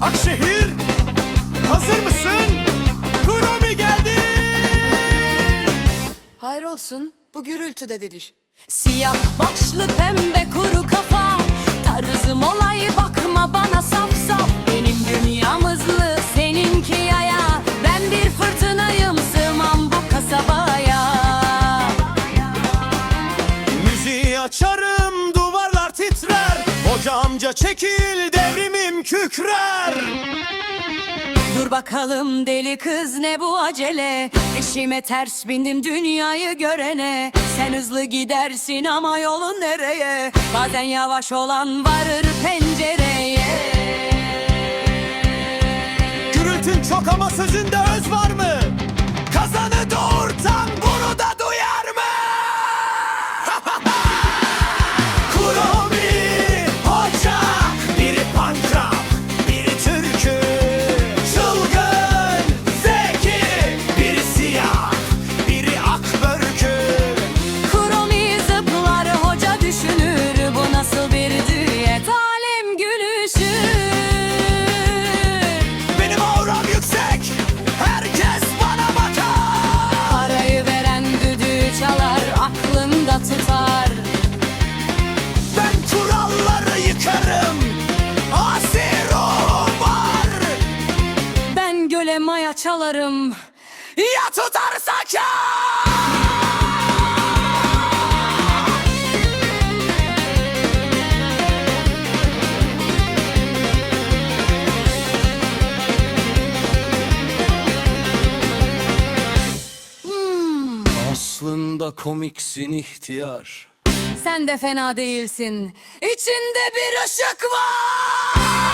Akşehir hazır mısın? Kurumi geldi. Hayır olsun bu gürültü de değil. Siyah başlı pembe kuru kafa tarzım olay bakın. Açarım duvarlar titrer. Hoca amca çekil devrimim kükrer. Dur bakalım deli kız ne bu acele? Eşime ters bindim dünyayı görene. Sen hızlı gidersin ama yolun nereye? Bazen yavaş olan varır pencereye. Gürültün çok ama sözünde öz Göle maya çalarım Ya! Tutarsa kâr Aslında komiksin ihtiyar. Sen de fena değilsin. İçinde bir ışık var